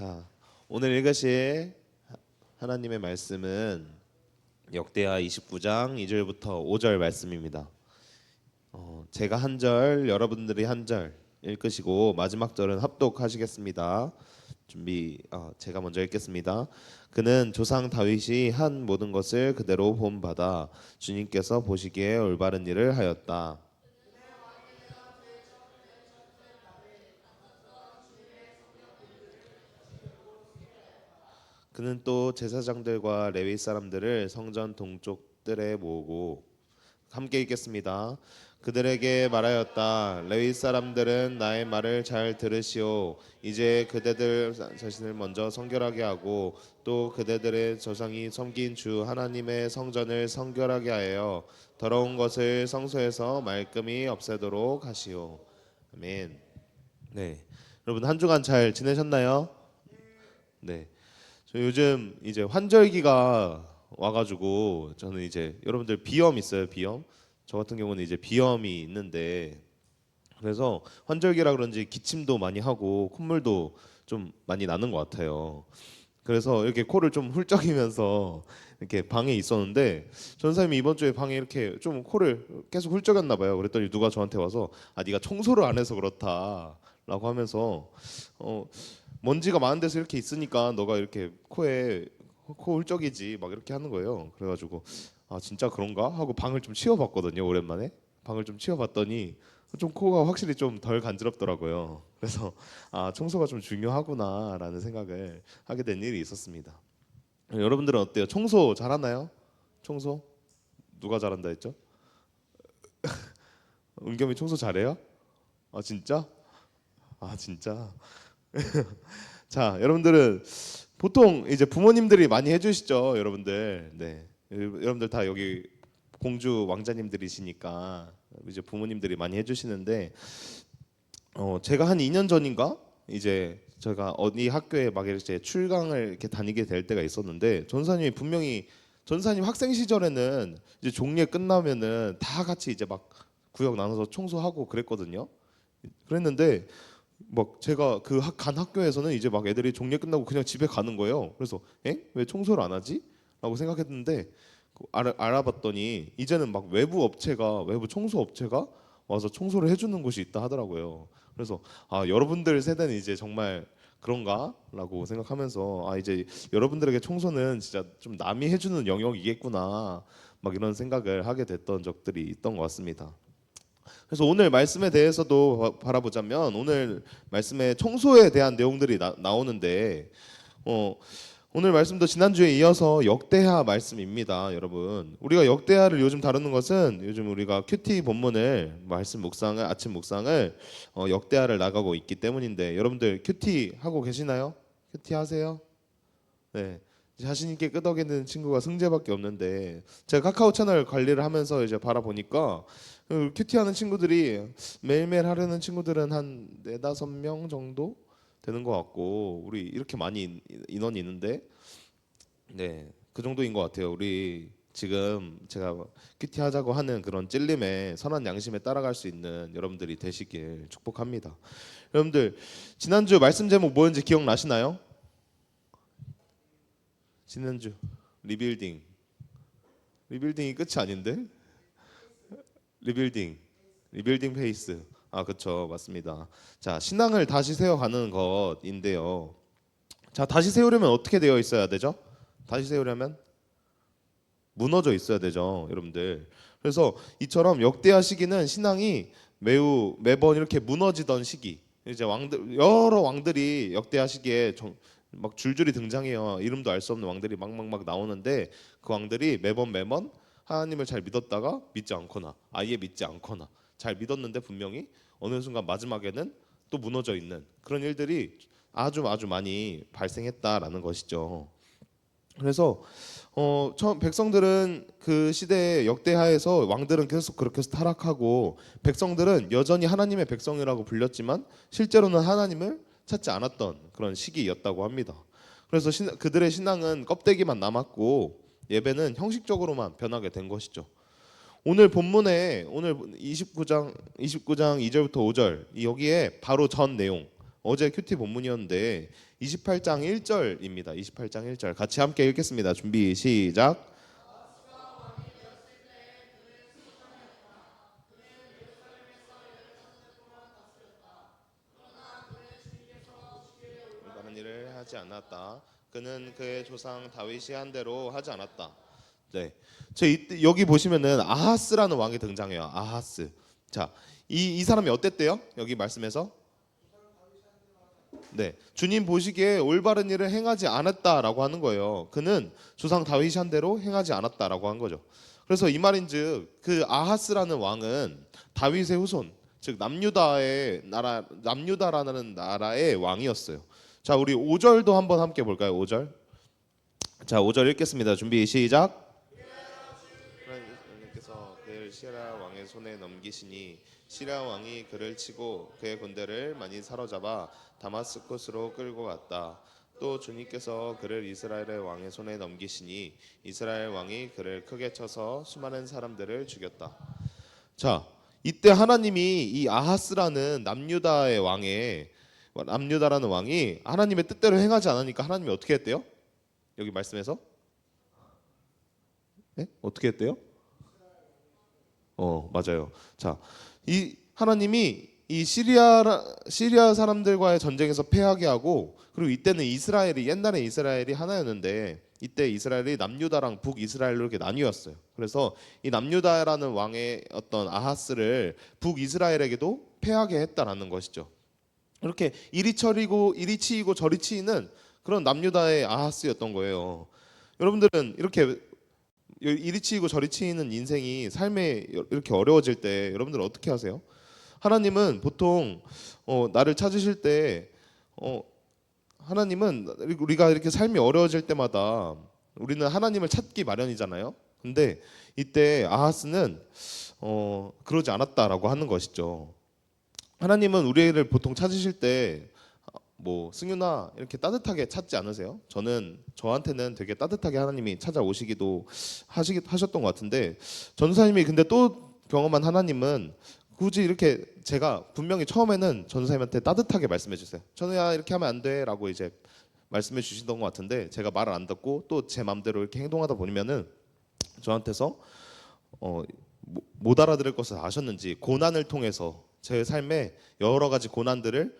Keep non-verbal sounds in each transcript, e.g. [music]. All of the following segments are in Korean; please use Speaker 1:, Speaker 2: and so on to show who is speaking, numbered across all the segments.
Speaker 1: 자, 오늘 읽으실 하나님의 말씀은 역대하 29장 2절부터 5절 말씀입니다. 어, 제가 한 절, 여러분들이 한 절 읽으시고 마지막 절은 합독하시겠습니다. 준비, 어, 제가 먼저 읽겠습니다. 그는 조상 다윗이 한 모든 것을 그대로 본받아 주님께서 보시기에 올바른 일을 하였다. 그는 또 제사장들과 레위 사람들을 성전 동쪽 뜰에 모으고 함께 읽겠습니다. 그들에게 말하였다. 레위 사람들은 나의 말을 잘 들으시오. 이제 그대들 자신을 먼저 성결하게 하고 또 그대들의 조상이 섬긴 주 하나님의 성전을 성결하게 하여 더러운 것을 성소에서 말끔히 없애도록 하시오. 아멘. 네, 여러분 한 주간 잘 지내셨나요? 네. 저 요즘 이제 환절기가 와가지고 저는 이제 여러분들 비염 있어요 비염? 저 같은 경우는 이제 비염이 있는데 그래서 환절기라 그런지 기침도 많이 하고 콧물도 좀 많이 나는 것 같아요. 그래서 이렇게 코를 좀 훌쩍이면서 이렇게 방에 있었는데 전사님이 이번 주에 방에 이렇게 좀 코를 계속 훌쩍였나 봐요. 그랬더니 누가 저한테 와서 아 네가 청소를 안 해서 그렇다라고 하면서 어 먼지가 많은 데서 이렇게 있으니까 너가 이렇게 코에 코 훌쩍이지 막 이렇게 하는 거예요. 그래가지고 아 진짜 그런가 하고 방을 좀 치워봤거든요 오랜만에 방을 좀 치워봤더니 좀 코가 확실히 좀 덜 간지럽더라고요. 그래서 아 청소가 좀 중요하구나라는 생각을 하게 된 일이 있었습니다. 여러분들은 어때요? 청소 잘하나요? 청소 누가 잘한다 했죠? [laughs] 은겸이 청소 잘해요? 아 진짜? 아 진짜? [laughs] 자, 여러분들은 보통 이제 부모님들이 많이 해주시죠, 여러분들. 네, 여러분들 다 여기 공주 왕자님들이시니까 이제 부모님들이 많이 해주시는데, 어 제가 한 2년 전인가 이제 제가 어디 학교에 막 이렇게 출강을 이렇게 다니게 될 때가 있었는데 전사님이 분명히 전사님 학생 시절에는 이제 종례 끝나면은 다 같이 이제 막 구역 나눠서 청소하고 그랬거든요. 그랬는데 막 제가 그 간 학교에서는 이제 막 애들이 종례 끝나고 그냥 집에 가는 거예요. 그래서 에? 왜 청소를 안 하지? 라고 생각했는데 그 알아, 알아봤더니 이제는 막 외부 업체가 외부 청소 업체가 와서 청소를 해주는 곳이 있다 하더라고요. 그래서 아 여러분들 세대는 이제 정말 그런가라고 생각하면서 아 이제 여러분들에게 청소는 진짜 좀 남이 해주는 영역이겠구나 막 이런 생각을 하게 됐던 적들이 있던 것 같습니다. 그래서 오늘 말씀에 대해서도 바- 바라보자면 오늘 말씀에 청소에 대한 내용들이 나, 나오는데 어, 오늘 말씀도 지난주에 이어서 역대하 말씀입니다, 여러분. 우리가 역대하를 요즘 다루는 것은 요즘 우리가 큐티 본문을 말씀 묵상을 아침 묵상을 어, 역대하를 나가고 있기 때문인데 여러분들 큐티 하고 계시나요? 큐티 하세요? 네. 자신 있게 끄덕이는 친구가 승재밖에 없는데 제가 카카오 채널 관리를 하면서 이제 바라보니까 그 큐티하는 친구들이 매일매일 하려는 친구들은 한 네다섯 명 정도 되는 것 같고 우리 이렇게 많이 인- 인원이 있는데 네 그 정도인 것 같아요. 우리 지금 제가 큐티 하자고 하는 그런 찔림에 선한 양심에 따라갈 수 있는 여러분들이 되시길 축복합니다. 여러분들 지난주 말씀 제목 뭐였는지 기억나시나요? 지난주 리빌딩 리빌딩이 끝이 아닌데 리빌딩 리빌딩 페이스. 아 그렇죠 맞습니다. 자 신앙을 다시 세워가는 것인데요. 자 다시 세우려면 어떻게 되어 있어야 되죠? 다시 세우려면 무너져 있어야 되죠 여러분들. 그래서 이처럼 역대하 시기는 신앙이 매우 매번 이렇게 무너지던 시기. 이제 왕들 여러 왕들이 역대하 시기에 정- 막 줄줄이 등장해요. 이름도 알 수 없는 왕들이 막막막 나오는데 그 왕들이 매번 매번 하나님을 잘 믿었다가 믿지 않거나 아예 믿지 않거나 잘 믿었는데 분명히 어느 순간 마지막에는 또 무너져 있는 그런 일들이 아주 아주 많이 발생했다라는 것이죠. 그래서 어, 처음 백성들은 그 시대의 역대하에서 왕들은 계속 그렇게 타락하고 백성들은 여전히 하나님의 백성이라고 불렸지만 실제로는 하나님을 찾지 않았던 그런 시기였다고 합니다. 그래서 신, 그들의 신앙은 껍데기만 남았고 예배는 형식적으로만 변하게 된 것이죠. 오늘 본문에 오늘 29장 29장 2절부터 5절 이 여기에 바로 전 내용 어제 큐티 본문이었는데 28장 1절입니다. 28장 1절 같이 함께 읽겠습니다. 준비 시작. 하지 않았다. 그는 그의 조상 다윗이 한 대로 하지 않았다. 네, 저 이때 여기 보시면은 아하스라는 왕이 등장해요. 아하스. 자, 이 이 사람이 어땠대요? 여기 말씀에서 네, 주님 보시기에 올바른 일을 행하지 않았다라고 하는 거예요. 그는 조상 다윗이 한 대로 행하지 않았다라고 한 거죠. 그래서 이 말인즉 그 아하스라는 왕은 다윗의 후손, 즉 남유다의 나라 남유다라는 나라의 왕이었어요. 자, 우리 5절도 한번 함께 볼까요? 5절. 자, 5절 읽겠습니다. 준비 시작. 하나님께서 그를 시라 왕의 손에 넘기시니 시라 왕이 그를 치고 그의 군대를 많이 사로잡아 다마스쿠스로 끌고 갔다. 또 주님께서 그를 이스라엘의 왕의 손에 넘기시니 이스라엘 왕이 그를 크게 쳐서 수많은 사람들을 죽였다. 자, 이때 하나님이 이 아하스라는 남유다의 왕의 남유다라는 왕이 하나님의 뜻대로 행하지 않으니까 하나님이 어떻게 했대요? 여기 말씀에서 네? 어떻게 했대요? 어 맞아요. 자, 이 하나님이 이 시리아 시리아 사람들과의 전쟁에서 패하게 하고 그리고 이때는 이스라엘이 옛날에 이스라엘이 하나였는데 이때 이스라엘이 남유다랑 북이스라엘로 이렇게 나뉘었어요. 그래서 이 남유다라는 왕의 어떤 아하스를 북이스라엘에게도 패하게 했다라는 것이죠. 이렇게 이리 처리고 이리 치이고 저리 치이는 그런 남유다의 아하스였던 거예요. 여러분들은 이렇게 이리 치이고 저리 치이는 인생이 삶에 이렇게 어려워질 때 여러분들 어떻게 하세요? 하나님은 보통 어, 나를 찾으실 때 어, 하나님은 우리가 이렇게 삶이 어려워질 때마다 우리는 하나님을 찾기 마련이잖아요. 근데 이때 아하스는 어, 그러지 않았다라고 하는 것이죠. 하나님은 우리를 보통 찾으실 때 뭐 승윤아 이렇게 따뜻하게 찾지 않으세요? 저는 저한테는 되게 따뜻하게 하나님이 찾아오시기도 하시기 하셨던 것 같은데 전사님이 근데 또 경험한 하나님은 굳이 이렇게 제가 분명히 처음에는 전사님한테 따뜻하게 말씀해 주세요. 전우야 이렇게 하면 안 돼라고 이제 말씀해 주시던 것 같은데 제가 말을 안 듣고 또 제 마음대로 이렇게 행동하다 보면은 저한테서 어, 뭐- 못 알아들을 것을 아셨는지 고난을 통해서 제 삶에 여러 가지 고난들을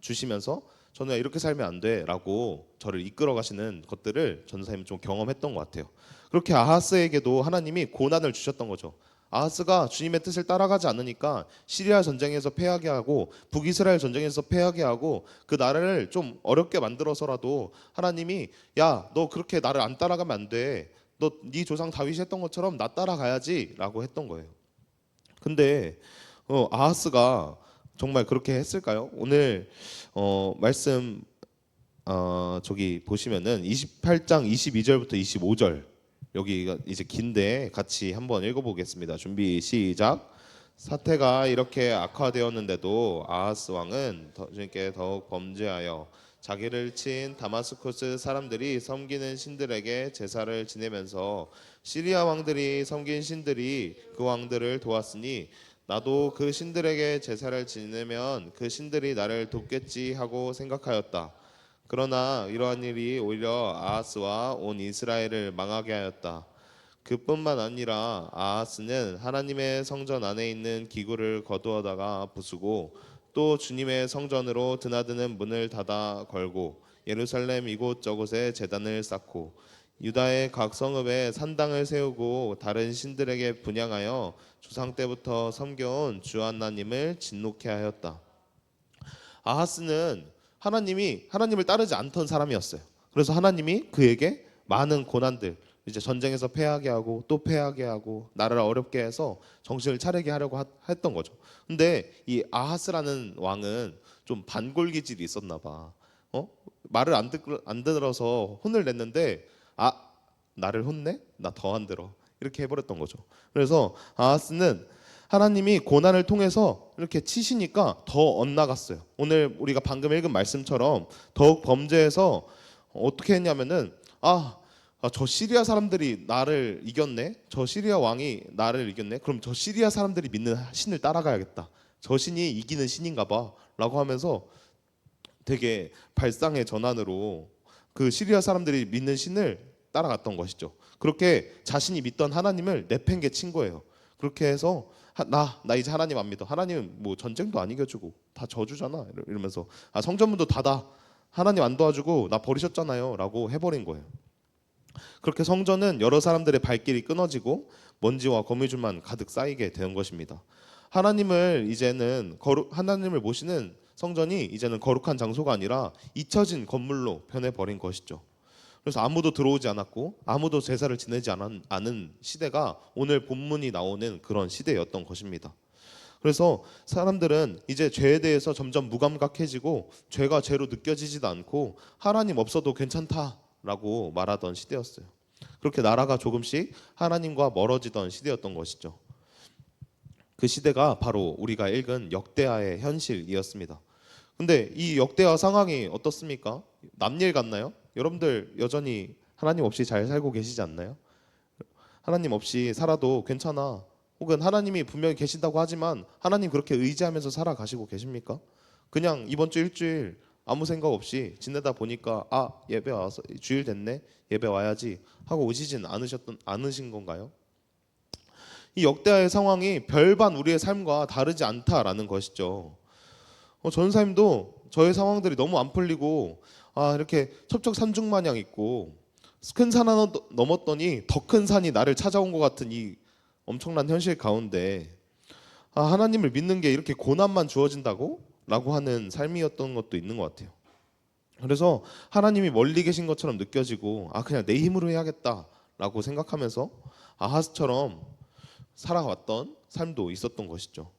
Speaker 1: 주시면서 저는 이렇게 살면 안 돼라고 저를 이끌어 가시는 것들을 전사님은 좀 경험했던 것 같아요. 그렇게 아하스에게도 하나님이 고난을 주셨던 거죠. 아하스가 주님의 뜻을 따라가지 않으니까 시리아 전쟁에서 패하게 하고 북이스라엘 전쟁에서 패하게 하고 그 나라를 좀 어렵게 만들어서라도 하나님이 야 너 그렇게 나를 안 따라가면 안 돼. 너 네 조상 다윗이 했던 것처럼 나 따라가야지라고 했던 거예요. 근데 어, 아하스가 정말 그렇게 했을까요? 오늘 어, 말씀 어, 저기 보시면은 28장 22절부터 25절 여기가 이제 긴데 같이 한번 읽어보겠습니다. 준비 시작. 사태가 이렇게 악화되었는데도 아하스 왕은 더- 주님께 더욱 범죄하여 자기를 친 다마스쿠스 사람들이 섬기는 신들에게 제사를 지내면서 시리아 왕들이 섬긴 신들이 그 왕들을 도왔으니 나도 그 신들에게 제사를 지내면 그 신들이 나를 돕겠지 하고 생각하였다. 그러나 이러한 일이 오히려 아하스와 온 이스라엘을 망하게 하였다. 그뿐만 아니라 아하스는 하나님의 성전 안에 있는 기구를 거두어다가 부수고 또 주님의 성전으로 드나드는 문을 닫아 걸고 예루살렘 이곳저곳에 제단을 쌓고 유다의 각 성읍에 산당을 세우고 다른 신들에게 분양하여 조상 때부터 섬겨온 주 하나님을 진노케 하였다. 아하스는 하나님이 하나님을 따르지 않던 사람이었어요. 그래서 하나님이 그에게 많은 고난들 이제 전쟁에서 패하게 하고 또 패하게 하고 나라를 어렵게 해서 정신을 차리게 하려고 하- 했던 거죠. 근데 이 아하스라는 왕은 좀 반골 기질이 있었나 봐. 어? 말을 안, 듣, 안 들어서 혼을 냈는데 아 나를 혼내? 나 더 안 들어. 이렇게 해버렸던 거죠. 그래서 아하스는 하나님이 고난을 통해서 이렇게 치시니까 더 엇나갔어요. 오늘 우리가 방금 읽은 말씀처럼 더욱 범죄해서 어떻게 했냐면은 아, 아, 저 시리아 사람들이 나를 이겼네. 저 시리아 왕이 나를 이겼네. 그럼 저 시리아 사람들이 믿는 신을 따라가야겠다. 저 신이 이기는 신인가 봐 라고 하면서 되게 발상의 전환으로 그 시리아 사람들이 믿는 신을 따라갔던 것이죠. 그렇게 자신이 믿던 하나님을 내팽개 친 거예요. 그렇게 해서 나나 이제 하나님 안 믿어. 하나님 뭐 전쟁도 안 이겨주고 다 저주잖아. 이러- 이러면서 아 성전문도 닫아. 하나님 안 도와주고 나 버리셨잖아요.라고 해버린 거예요. 그렇게 성전은 여러 사람들의 발길이 끊어지고 먼지와 거미줄만 가득 쌓이게 된 것입니다. 하나님을 이제는 거룩 하나님을 모시는 성전이 이제는 거룩한 장소가 아니라 잊혀진 건물로 변해 버린 것이죠. 그래서 아무도 들어오지 않았고 아무도 제사를 지내지 않은, 않은 시대가 오늘 본문이 나오는 그런 시대였던 것입니다. 그래서 사람들은 이제 죄에 대해서 점점 무감각해지고 죄가 죄로 느껴지지도 않고 하나님 없어도 괜찮다라고 말하던 시대였어요. 그렇게 나라가 조금씩 하나님과 멀어지던 시대였던 것이죠. 그 시대가 바로 우리가 읽은 역대하의 현실이었습니다. 근데 이 역대하 상황이 어떻습니까? 남일 같나요? 여러분들 여전히 하나님 없이 잘 살고 계시지 않나요? 하나님 없이 살아도 괜찮아. 혹은 하나님이 분명히 계신다고 하지만 하나님 그렇게 의지하면서 살아가시고 계십니까? 그냥 이번 주 일주일 아무 생각 없이 지내다 보니까 아 예배 와서 주일 됐네 예배 와야지 하고 오시진 않으셨던 않으신 건가요? 이 역대하의 상황이 별반 우리의 삶과 다르지 않다라는 것이죠. 어, 전사님도 저의 상황들이 너무 안 풀리고 아 이렇게 첩첩산중 마냥 있고 큰 산 하나 더- 넘었더니 더 큰 산이 나를 찾아온 것 같은 이 엄청난 현실 가운데 아 하나님을 믿는 게 이렇게 고난만 주어진다고? 라고 하는 삶이었던 것도 있는 것 같아요. 그래서 하나님이 멀리 계신 것처럼 느껴지고 아 그냥 내 힘으로 해야겠다라고 생각하면서 아하스처럼 살아왔던 삶도 있었던 것이죠.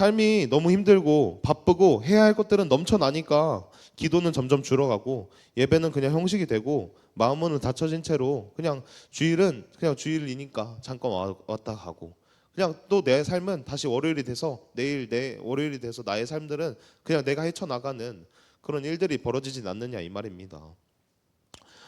Speaker 1: 삶이 너무 힘들고 바쁘고 해야 할 것들은 넘쳐나니까 기도는 점점 줄어가고 예배는 그냥 형식이 되고 마음은 닫혀진 채로 그냥 주일은 그냥 주일이니까 잠깐 와- 왔다 가고 그냥 또 내 삶은 다시 월요일이 돼서 내일 내 월요일이 돼서 나의 삶들은 그냥 내가 헤쳐나가는 그런 일들이 벌어지진 않느냐 이 말입니다.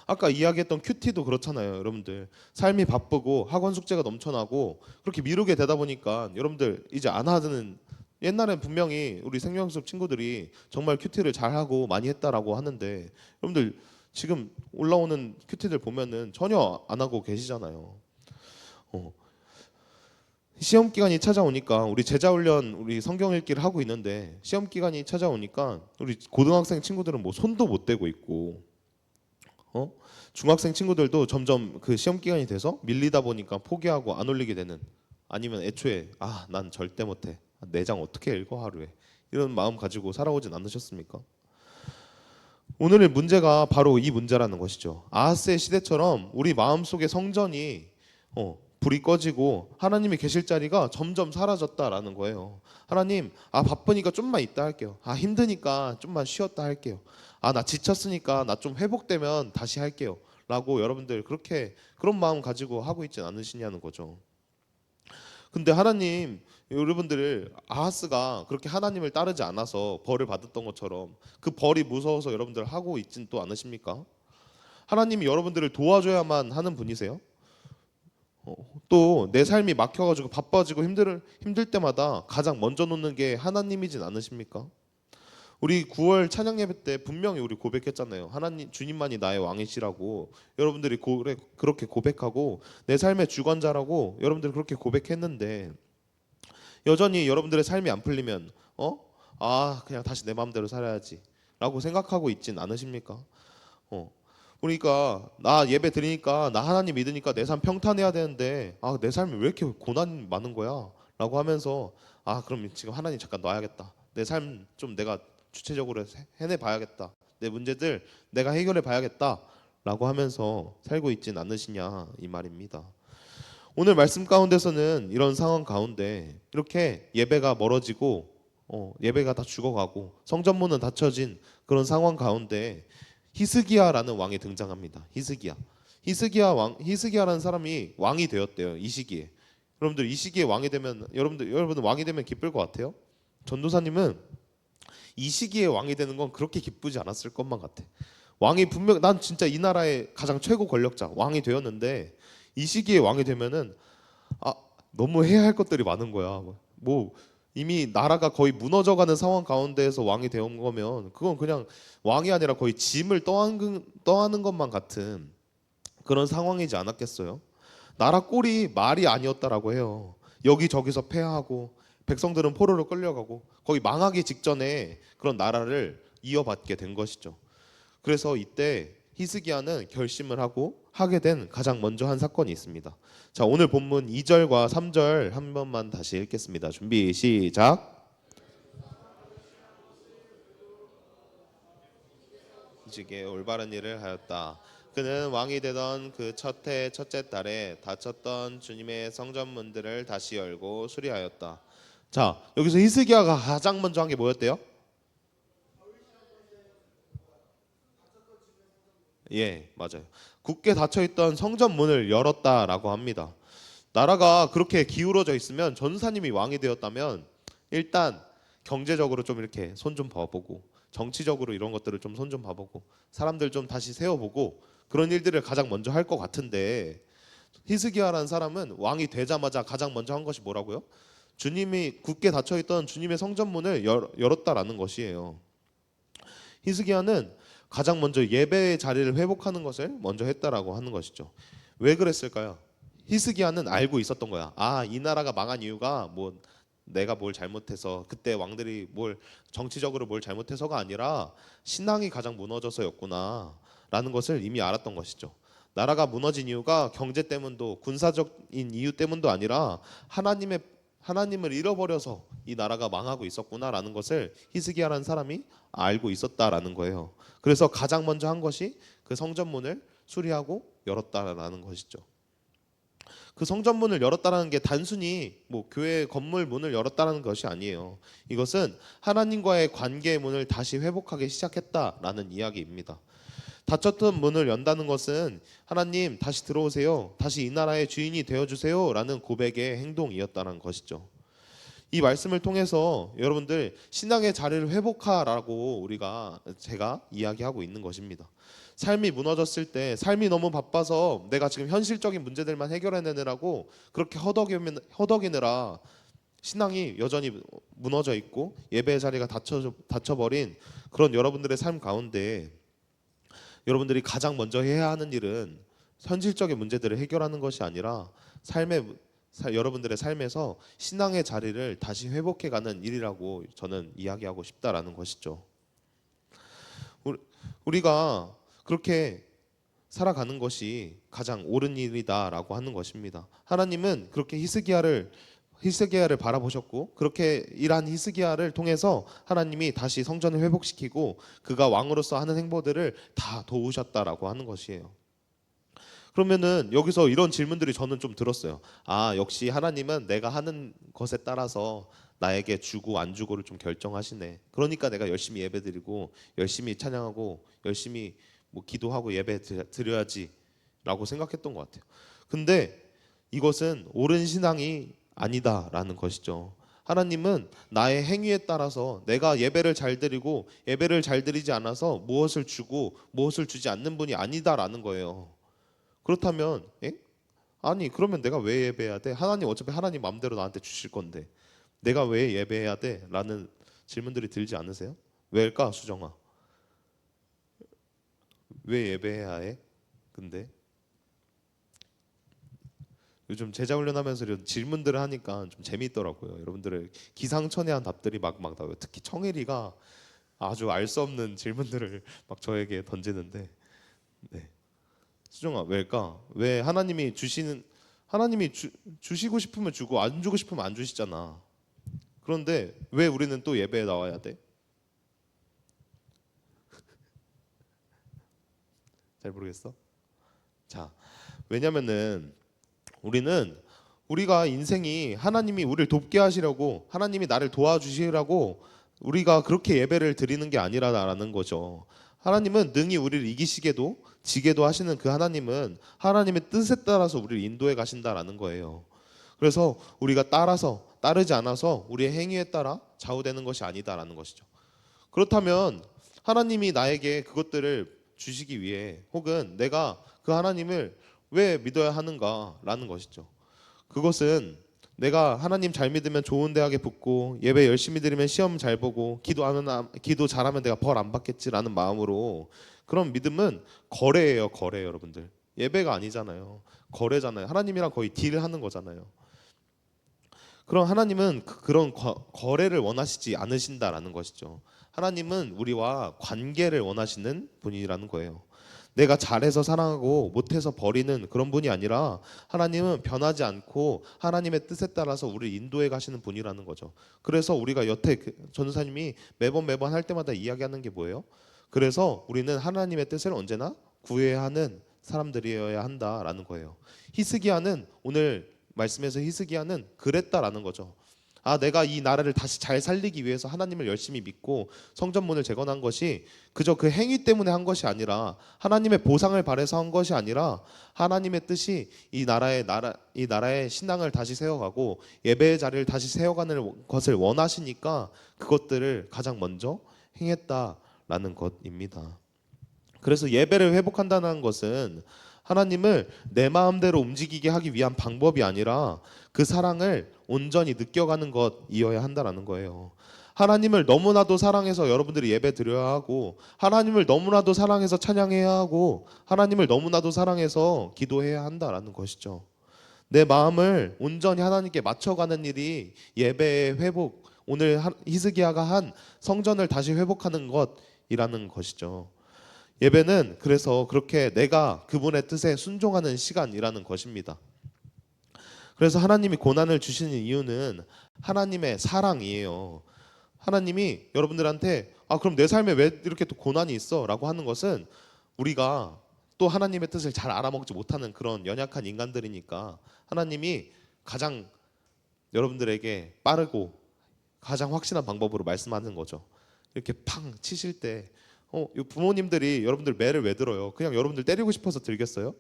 Speaker 1: 아까 이야기했던 큐티도 그렇잖아요, 여러분들. 삶이 바쁘고 학원 숙제가 넘쳐나고 그렇게 미루게 되다 보니까 여러분들 이제 안 하는 옛날엔 분명히 우리 생명수 친구들이 정말 큐티를 잘 하고 많이 했다라고 하는데 여러분들 지금 올라오는 큐티들 보면은 전혀 안 하고 계시잖아요. 어. 시험 기간이 찾아오니까 우리 제자 훈련 우리 성경 읽기를 하고 있는데 시험 기간이 찾아오니까 우리 고등학생 친구들은 뭐 손도 못 대고 있고 어? 중학생 친구들도 점점 그 시험 기간이 돼서 밀리다 보니까 포기하고 안 올리게 되는 아니면 애초에 아 난 절대 못해 내장 어떻게 읽어 하루에 이런 마음 가지고 살아오진 않으셨습니까? 오늘의 문제가 바로 이 문제라는 것이죠. 아하스의 시대처럼 우리 마음 속의 성전이 어, 불이 꺼지고 하나님이 계실 자리가 점점 사라졌다라는 거예요. 하나님, 아 바쁘니까 좀만 있다 할게요. 아 힘드니까 좀만 쉬었다 할게요. 아 나 지쳤으니까 나 좀 회복되면 다시 할게요. 라고 여러분들 그렇게 그런 마음 가지고 하고 있진 않으시냐는 거죠. 근데 하나님 여러분들을 아하스가 그렇게 하나님을 따르지 않아서 벌을 받았던 것처럼 그 벌이 무서워서 여러분들 하고 있진 또 않으십니까? 하나님이 여러분들을 도와줘야만 하는 분이세요? 또내 삶이 막혀가지고 바빠지고 힘들 힘들 때마다 가장 먼저 놓는 게 하나님이진 않으십니까? 우리 9월 찬양 예배 때 분명히 우리 고백했잖아요. 하나님 주님만이 나의 왕이시라고 여러분들이 고, 그렇게 고백하고 내 삶의 주관자라고 여러분들이 그렇게 고백했는데 여전히 여러분들의 삶이 안 풀리면 어? 아 그냥 다시 내 마음대로 살아야지라고 생각하고 있진 않으십니까? 어. 그러니까 나 예배 드리니까 나 하나님 믿으니까 내 삶 평탄해야 되는데 아 내 삶이 왜 이렇게 고난 많은 거야?라고 하면서 아 그럼 지금 하나님 잠깐 놔야겠다. 내 삶 좀 내가 주체적으로 해- 해내 봐야겠다. 내 문제들 내가 해결해 봐야겠다 라고 하면서 살고 있진 않으시냐 이 말입니다. 오늘 말씀 가운데서는 이런 상황 가운데 이렇게 예배가 멀어지고 어, 예배가 다 죽어가고 성전문은 닫혀진 그런 상황 가운데 히스기야라는 왕이 등장합니다. 히스기야. 히스기야 왕 히스기야라는 사람이 왕이 되었대요. 이 시기에. 여러분들 이 시기에 왕이 되면 여러분들 여러분들 왕이 되면 기쁠 것 같아요? 전도사님은 이 시기에 왕이 되는 건 그렇게 기쁘지 않았을 것만 같아. 왕이 분명 난 진짜 이 나라의 가장 최고 권력자 왕이 되었는데 이 시기에 왕이 되면은 아 너무 해야 할 것들이 많은 거야. 뭐 이미 나라가 거의 무너져가는 상황 가운데에서 왕이 되온 거면 그건 그냥 왕이 아니라 거의 짐을 떠안는, 떠안는 것만 같은 그런 상황이지 않았겠어요? 나라 꼴이 말이 아니었다라고 해요. 여기저기서 패하고 백성들은 포로로 끌려가고 거의 망하기 직전에 그런 나라를 이어받게 된 것이죠. 그래서 이때 히스기야는 결심을 하고 하게 된 가장 먼저 한 사건이 있습니다. 자, 오늘 본문 2절과 3절 한 번만 다시 읽겠습니다. 준비 시작. 이직에 올바른 일을 하였다. 그는 왕이 되던 그 첫해 첫째 달에 닫혔던 주님의 성전 문들을 다시 열고 수리하였다. 자, 여기서 히스기야가 가장 먼저 한 게 뭐였대요? 예, 맞아요. 굳게 닫혀 있던 성전 문을 열었다라고 합니다. 나라가 그렇게 기울어져 있으면 전사님이 왕이 되었다면 일단 경제적으로 좀 이렇게 손 좀 봐보고 정치적으로 이런 것들을 좀 손 좀 봐보고 사람들 좀 다시 세워보고 그런 일들을 가장 먼저 할 것 같은데 히스기야라는 사람은 왕이 되자마자 가장 먼저 한 것이 뭐라고요? 주님이 굳게 닫혀 있던 주님의 성전문을 열, 열었다라는 것이에요. 히스기야는 가장 먼저 예배의 자리를 회복하는 것을 먼저 했다라고 하는 것이죠. 왜 그랬을까요? 히스기야는 알고 있었던 거야. 아, 이 나라가 망한 이유가 뭐 내가 뭘 잘못해서 그때 왕들이 뭘 정치적으로 뭘 잘못해서가 아니라 신앙이 가장 무너져서였구나라는 것을 이미 알았던 것이죠. 나라가 무너진 이유가 경제 때문도 군사적인 이유 때문도 아니라 하나님의 하나님을 잃어버려서 이 나라가 망하고 있었구나라는 것을 히스기야라는 사람이 알고 있었다라는 거예요. 그래서 가장 먼저 한 것이 그 성전문을 수리하고 열었다라는 것이죠. 그 성전문을 열었다라는 게 단순히 뭐 교회 건물 문을 열었다라는 것이 아니에요. 이것은 하나님과의 관계의 문을 다시 회복하기 시작했다라는 이야기입니다. 닫혔던 문을 연다는 것은 하나님 다시 들어오세요. 다시 이 나라의 주인이 되어 주세요라는 고백의 행동이었다는 것이죠. 이 말씀을 통해서 여러분들 신앙의 자리를 회복하라고 우리가 제가 이야기하고 있는 것입니다. 삶이 무너졌을 때 삶이 너무 바빠서 내가 지금 현실적인 문제들만 해결해내느라고 그렇게 허덕이면 허덕이느라 신앙이 여전히 무너져 있고 예배의 자리가 닫혀 닫혀버린 그런 여러분들의 삶 가운데 여러분들이 가장 먼저 해야 하는 일은 현실적인 문제들을 해결하는 것이 아니라 삶의 사- 여러분들의 삶에서 신앙의 자리를 다시 회복해가는 일이라고 저는 이야기하고 싶다라는 것이죠. 우리- 우리가 그렇게 살아가는 것이 가장 옳은 일이다라고 하는 것입니다. 하나님은 그렇게 히스기야를 히스기야를 바라보셨고 그렇게 일한 히스기야를 통해서 하나님이 다시 성전을 회복시키고 그가 왕으로서 하는 행보들을 다 도우셨다라고 하는 것이에요. 그러면은 여기서 이런 질문들이 저는 좀 들었어요. 아, 역시 하나님은 내가 하는 것에 따라서 나에게 주고 안 주고를 좀 결정하시네. 그러니까 내가 열심히 예배드리고 열심히 찬양하고 열심히 뭐 기도하고 예배 드- 드려야지라고 생각했던 것 같아요. 근데 이것은 옳은 신앙이 아니다라는 것이죠. 하나님은 나의 행위에 따라서 내가 예배를 잘 드리고 예배를 잘 드리지 않아서 무엇을 주고 무엇을 주지 않는 분이 아니다라는 거예요. 그렇다면 에? 아니 그러면 내가 왜 예배해야 돼? 하나님 어차피 하나님 마음대로 나한테 주실 건데 내가 왜 예배해야 돼? 라는 질문들이 들지 않으세요? 왜일까 수정아? 왜 예배해야 해? 근데 요즘 제자 훈련하면서 이런 질문들을 하니까 좀 재미있더라고요. 여러분들의 기상천외한 답들이 막막 나와요. 특히 청혜리가 아주 알 수 없는 질문들을 [laughs] 막 저에게 던지는데 네. 수정아 왜일까? 왜 하나님이 주시는 하나님이 주, 주시고 싶으면 주고 안 주고 싶으면 안 주시잖아. 그런데 왜 우리는 또 예배에 나와야 돼? [laughs] 잘 모르겠어. 자, 왜냐면은 우리는 우리가 인생이 하나님이 우리를 돕게 하시려고 하나님이 나를 도와주시라고 우리가 그렇게 예배를 드리는 게 아니라라는 거죠. 하나님은 능히 우리를 이기시게도 지게도 하시는 그 하나님은 하나님의 뜻에 따라서 우리를 인도해 가신다라는 거예요. 그래서 우리가 따라서 따르지 않아서 우리의 행위에 따라 좌우되는 것이 아니다라는 것이죠. 그렇다면 하나님이 나에게 그것들을 주시기 위해 혹은 내가 그 하나님을 왜 믿어야 하는가라는 것이죠. 그것은 내가 하나님 잘 믿으면 좋은 대학에 붙고 예배 열심히 드리면 시험 잘 보고 기도 안 하나 기도 잘하면 내가 벌 안 받겠지라는 마음으로 그런 믿음은 거래예요, 거래 여러분들. 예배가 아니잖아요. 거래잖아요. 하나님이랑 거의 딜하는 거잖아요. 그럼 하나님은 그- 그런 거, 거래를 원하시지 않으신다라는 것이죠. 하나님은 우리와 관계를 원하시는 분이라는 거예요. 내가 잘해서 사랑하고 못해서 버리는 그런 분이 아니라 하나님은 변하지 않고 하나님의 뜻에 따라서 우리를 인도해 가시는 분이라는 거죠. 그래서 우리가 여태 그 전도사님이 매번 매번 할 때마다 이야기하는 게 뭐예요? 그래서 우리는 하나님의 뜻을 언제나 구해야 하는 사람들이어야 한다라는 거예요. 히스기야는 오늘 말씀에서 히스기야는 그랬다라는 거죠. 아, 내가 이 나라를 다시 잘 살리기 위해서 하나님을 열심히 믿고 성전문을 재건한 것이 그저 그 행위 때문에 한 것이 아니라 하나님의 보상을 바래서 한 것이 아니라 하나님의 뜻이 이 나라의 나라 이 나라의 신앙을 다시 세워가고 예배의 자리를 다시 세워가는 것을 원하시니까 그것들을 가장 먼저 행했다라는 것입니다. 그래서 예배를 회복한다는 것은 하나님을 내 마음대로 움직이게 하기 위한 방법이 아니라 그 사랑을 온전히 느껴가는 것이어야 한다라는 거예요. 하나님을 너무나도 사랑해서 여러분들이 예배 드려야 하고 하나님을 너무나도 사랑해서 찬양해야 하고 하나님을 너무나도 사랑해서 기도해야 한다라는 것이죠. 내 마음을 온전히 하나님께 맞춰가는 일이 예배의 회복 오늘 한- 히스기야가 한 성전을 다시 회복하는 것이라는 것이죠. 예배는 그래서 그렇게 내가 그분의 뜻에 순종하는 시간이라는 것입니다. 그래서 하나님이 고난을 주시는 이유는 하나님의 사랑이에요. 하나님이 여러분들한테 아 그럼 내 삶에 왜 이렇게 또 고난이 있어라고 하는 것은 우리가 또 하나님의 뜻을 잘 알아먹지 못하는 그런 연약한 인간들이니까 하나님이 가장 여러분들에게 빠르고 가장 확실한 방법으로 말씀하는 거죠. 이렇게 팡 치실 때 어, 이 부모님들이 여러분들 매를 왜 들어요? 그냥 여러분들 때리고 싶어서 들겠어요?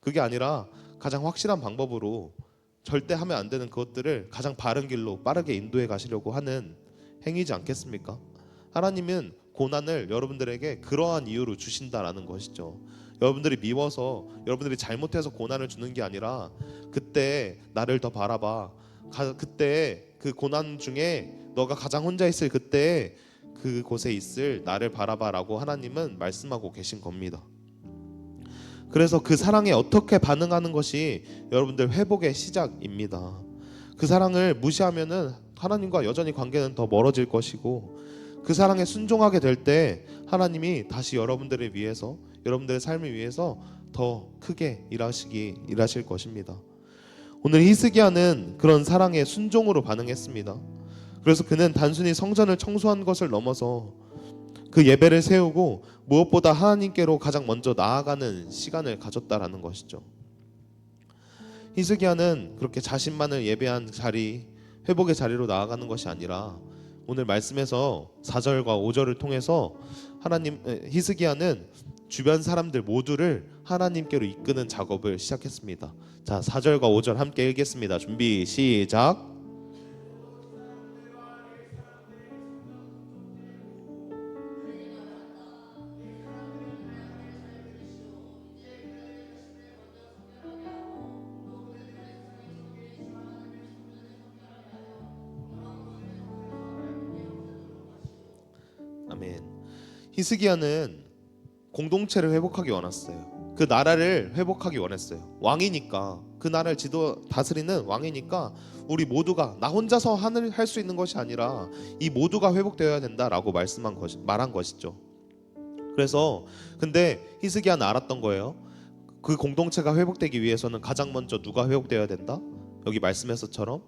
Speaker 1: 그게 아니라 가장 확실한 방법으로 절대 하면 안 되는 그것들을 가장 바른 길로 빠르게 인도해 가시려고 하는 행위지 않겠습니까? 하나님은 고난을 여러분들에게 그러한 이유로 주신다라는 것이죠. 여러분들이 미워서 여러분들이 잘못해서 고난을 주는 게 아니라 그때 나를 더 바라봐. 가, 그때 그 고난 중에 너가 가장 혼자 있을 그때 그곳에 있을 나를 바라봐라고 하나님은 말씀하고 계신 겁니다. 그래서 그 사랑에 어떻게 반응하는 것이 여러분들 회복의 시작입니다. 그 사랑을 무시하면은 하나님과 여전히 관계는 더 멀어질 것이고 그 사랑에 순종하게 될 때 하나님이 다시 여러분들을 위해서 여러분들의 삶을 위해서 더 크게 일하시기 일하실 것입니다. 오늘 히스기야는 그런 사랑의 순종으로 반응했습니다. 그래서 그는 단순히 성전을 청소한 것을 넘어서 그 예배를 세우고 무엇보다 하나님께로 가장 먼저 나아가는 시간을 가졌다라는 것이죠. 히스기야는 그렇게 자신만을 예배한 자리, 회복의 자리로 나아가는 것이 아니라 오늘 말씀에서 4절과 5절을 통해서 하나님 에, 히스기야는 주변 사람들 모두를 하나님께로 이끄는 작업을 시작했습니다. 자, 4절과 5절 함께 읽겠습니다. 준비 시작. 히스기야는 공동체를 회복하기 원했어요. 그 나라를 회복하기 원했어요. 왕이니까 그 나라를 지도 다스리는 왕이니까 우리 모두가 나 혼자서 하늘 할 수 있는 것이 아니라 이 모두가 회복되어야 된다라고 말씀한 것 말한 것이죠. 그래서 근데 히스기야는 알았던 거예요. 그 공동체가 회복되기 위해서는 가장 먼저 누가 회복되어야 된다? 여기 말씀에서처럼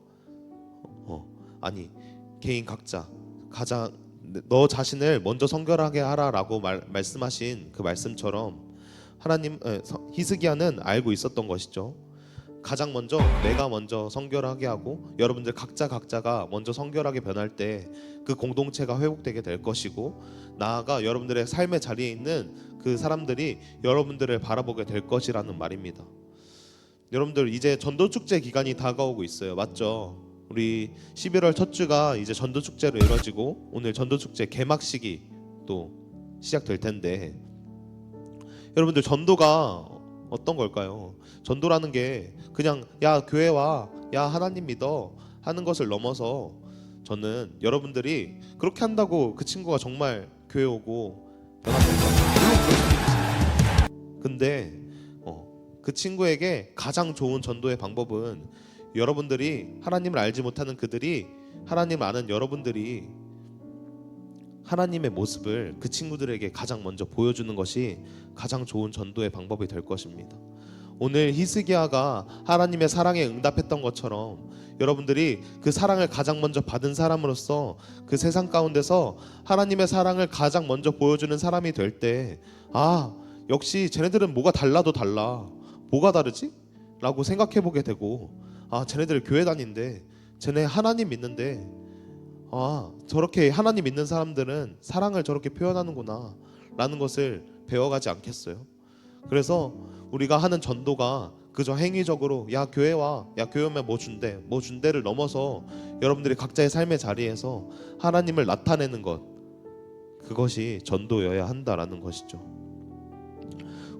Speaker 1: 어 아니 개인 각자 가장 너 자신을 먼저 성결하게 하라라고 말, 말씀하신 그 말씀처럼 하나님 에, 서- 히스기야는 알고 있었던 것이죠. 가장 먼저 내가 먼저 성결하게 하고 여러분들 각자 각자가 먼저 성결하게 변할 때 그 공동체가 회복되게 될 것이고 나아가 여러분들의 삶의 자리에 있는 그 사람들이 여러분들을 바라보게 될 것이라는 말입니다. 여러분들 이제 전도 축제 기간이 다가오고 있어요. 맞죠? 우리 11월 첫 주가 이제 전도 축제로 이루어지고 오늘 전도 축제 개막식이 또 시작될 텐데 여러분들 전도가 어떤 걸까요? 전도라는 게 그냥 야 교회 와 야 하나님 믿어 하는 것을 넘어서 저는 여러분들이 그렇게 한다고 그 친구가 정말 교회 오고 변화될까? 근데 어, 그 친구에게 가장 좋은 전도의 방법은 여러분들이 하나님을 알지 못하는 그들이 하나님을 아는 여러분들이 하나님의 모습을 그 친구들에게 가장 먼저 보여주는 것이 가장 좋은 전도의 방법이 될 것입니다. 오늘 히스기야가 하나님의 사랑에 응답했던 것처럼 여러분들이 그 사랑을 가장 먼저 받은 사람으로서 그 세상 가운데서 하나님의 사랑을 가장 먼저 보여주는 사람이 될 때 아, 역시 쟤네들은 뭐가 달라도 달라. 뭐가 다르지? 라고 생각해 보게 되고 아, 쟤네들 교회 다닌데 쟤네 하나님 믿는데. 아 저렇게 하나님 믿는 사람들은 사랑을 저렇게 표현하는구나 라는 것을 배워가지 않겠어요? 그래서 우리가 하는 전도가 그저 행위적으로 야 교회 와야 교회 오면 뭐 준대? 뭐 준대를 넘어서 여러분들이 각자의 삶의 자리에서 하나님을 나타내는 것. 그것이 전도여야 한다라는 것이죠.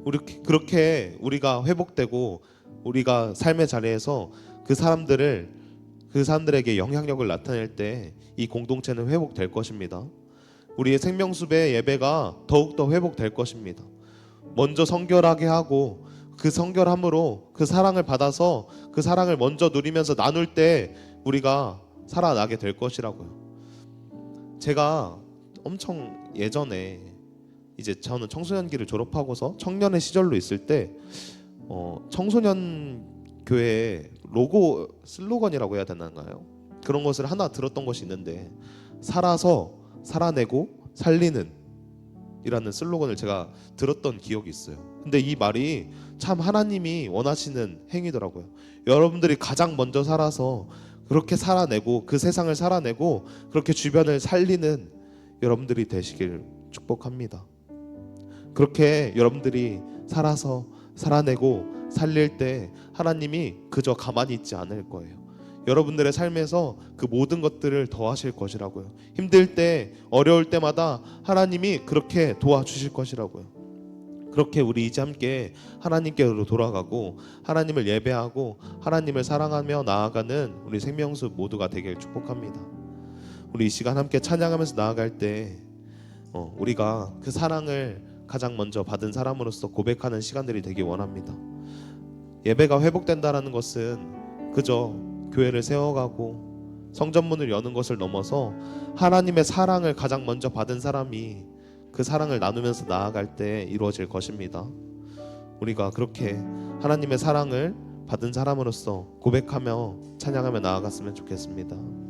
Speaker 1: 우리 그렇게 우리가 회복되고 우리가 삶의 자리에서 그 사람들을 그 사람들에게 영향력을 나타낼 때 이 공동체는 회복될 것입니다. 우리의 생명수배 예배가 더욱 더 회복될 것입니다. 먼저 성결하게 하고 그 성결함으로 그 사랑을 받아서 그 사랑을 먼저 누리면서 나눌 때 우리가 살아나게 될 것이라고요. 제가 엄청 예전에 이제 저는 청소년기를 졸업하고서 청년의 시절로 있을 때 어, 청소년 교회 로고 슬로건이라고 해야 되나요? 그런 것을 하나 들었던 것이 있는데 살아서 살아내고 살리는 이라는 슬로건을 제가 들었던 기억이 있어요. 근데 이 말이 참 하나님이 원하시는 행위더라고요. 여러분들이 가장 먼저 살아서 그렇게 살아내고 그 세상을 살아내고 그렇게 주변을 살리는 여러분들이 되시길 축복합니다. 그렇게 여러분들이 살아서 살아내고 살릴 때 하나님이 그저 가만히 있지 않을 거예요. 여러분들의 삶에서 그 모든 것들을 더하실 것이라고요. 힘들 때, 어려울 때마다 하나님이 그렇게 도와주실 것이라고요. 그렇게 우리 이제 함께 하나님께로 돌아가고 하나님을 예배하고 하나님을 사랑하며 나아가는 우리 생명수 모두가 되길 축복합니다. 우리 이 시간 함께 찬양하면서 나아갈 때 어, 우리가 그 사랑을 가장 먼저 받은 사람으로서 고백하는 시간들이 되기 원합니다. 예배가 회복된다라는 것은 그저 교회를 세워가고 성전문을 여는 것을 넘어서 하나님의 사랑을 가장 먼저 받은 사람이 그 사랑을 나누면서 나아갈 때 이루어질 것입니다. 우리가 그렇게 하나님의 사랑을 받은 사람으로서 고백하며 찬양하며 나아갔으면 좋겠습니다.